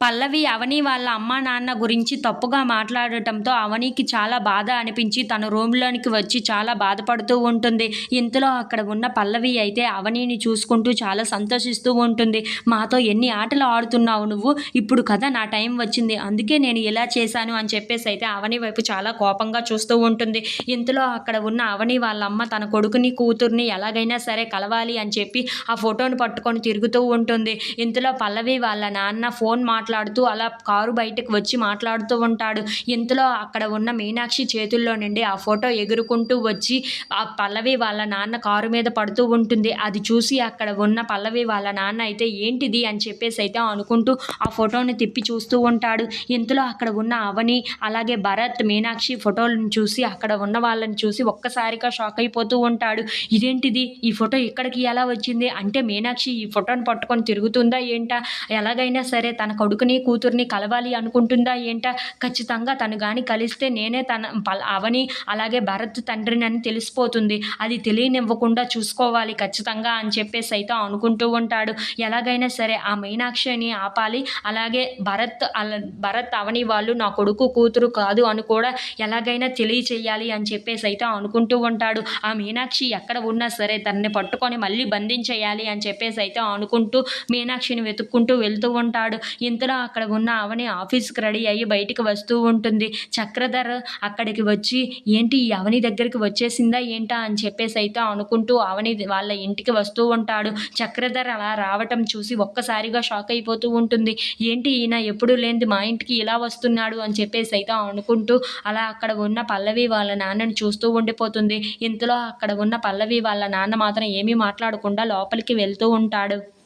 పల్లవి అవని వాళ్ళ అమ్మా నాన్న గురించి తప్పుగా మాట్లాడటంతో అవనికి చాలా బాధ అనిపించి తన రూమ్లోనికి వచ్చి చాలా బాధపడుతూ ఉంటుంది. ఇంతలో అక్కడ ఉన్న పల్లవి అయితే అవనిని చూసుకుంటూ చాలా సంతోషిస్తూ ఉంటుంది. మాతో ఎన్ని ఆటలు ఆడుతున్నావు నువ్వు? ఇప్పుడు కదా నా టైం వచ్చింది. అందుకే నేను ఇలా చేశాను అని చెప్పేసి అయితే అవని వైపు చాలా కోపంగా చూస్తూ ఉంటుంది. ఇంతలో అక్కడ ఉన్న అవని వాళ్ళ అమ్మ తన కొడుకుని కూతుర్ని ఎలాగైనా సరే కలవాలి అని చెప్పి ఆ ఫోటోని పట్టుకొని తిరుగుతూ ఉంటుంది. ఇంతలో పల్లవి వాళ్ళ నాన్న ఫోన్ మాట్లాడుతూ అలా కారు బయటకు వచ్చి మాట్లాడుతూ ఉంటాడు. ఇంతలో అక్కడ ఉన్న మీనాక్షి చేతుల్లో నుండి ఆ ఫోటో ఎగురుకుంటూ వచ్చి ఆ పల్లవి వాళ్ళ నాన్న కారు మీద పడుతూ ఉంటుంది. అది చూసి అక్కడ ఉన్న పల్లవి వాళ్ళ నాన్న అయితే ఏంటిది? అని చెప్పేసి అయితే అనుకుంటూ ఆ ఫోటోని తిప్పి చూస్తూ ఉంటాడు. ఇంతలో అక్కడ ఉన్న అవని అలాగే భరత్ మీనాక్షి ఫోటోలను చూసి అక్కడ ఉన్న వాళ్ళని చూసి ఒక్కసారిగా షాక్ అయిపోతూ ఉంటాడు. ఇదేంటిది? ఈ ఫోటో ఇక్కడికి ఎలా వచ్చింది? అంటే మీనాక్షి ఈ ఫోటోని పట్టుకొని తిరుగుతుందా ఏంటా? ఎలాగైనా సరే తన కొడుకుని కూతుర్ని కలవాలి అనుకుంటుందా ఏంటా? ఖచ్చితంగా తను కానీ కలిస్తే నేనే తన అవని అలాగే భరత్ తండ్రిని అని తెలిసిపోతుంది. అది తెలియనివ్వకుండా చూసుకోవాలి ఖచ్చితంగా అని చెప్పేసి అయితే అనుకుంటూ ఉంటాడు. ఎలాగైనా సరే ఆ మీనాక్షిని ఆపాలి. అలాగే భరత్ అలా భరత్ అవని వాళ్ళు నా కొడుకు కూతురు కాదు అని కూడా ఎలాగైనా తెలియచేయాలి అని చెప్పేసి అయితే అనుకుంటూ ఉంటాడు. ఆ మీనాక్షి ఎక్కడ ఉన్నా సరే తనని పట్టుకొని మళ్ళీ బంధించేయాలి అని చెప్పేసి అయితే అనుకుంటూ మీనాక్షిని వెతుక్కుంటూ వెళ్తూ ఉంటాడు. ఇంత ఇంతలో అక్కడ ఉన్న అవని ఆఫీస్కి రెడీ అయ్యి బయటికి వస్తూ ఉంటుంది. చక్రధర్ అక్కడికి వచ్చి ఏంటి ఈ అవని దగ్గరికి వచ్చేసిందా ఏంటా? అని చెప్పేసి అయితే అనుకుంటూ అవని వాళ్ళ ఇంటికి వస్తూ ఉంటాడు. చక్రధర్ అలా రావటం చూసి ఒక్కసారిగా షాక్ అయిపోతూ ఉంటుంది. ఏంటి ఈయన ఎప్పుడు లేనిది మా ఇంటికి ఇలా వస్తున్నాడు? అని చెప్పేసి అయితే అనుకుంటూ అలా అక్కడ ఉన్న పల్లవి వాళ్ళ నాన్నని చూస్తూ ఉండిపోతుంది. ఇంతలో అక్కడ ఉన్న పల్లవి వాళ్ళ నాన్న మాత్రం ఏమీ మాట్లాడకుండా లోపలికి వెళ్తూ ఉంటాడు.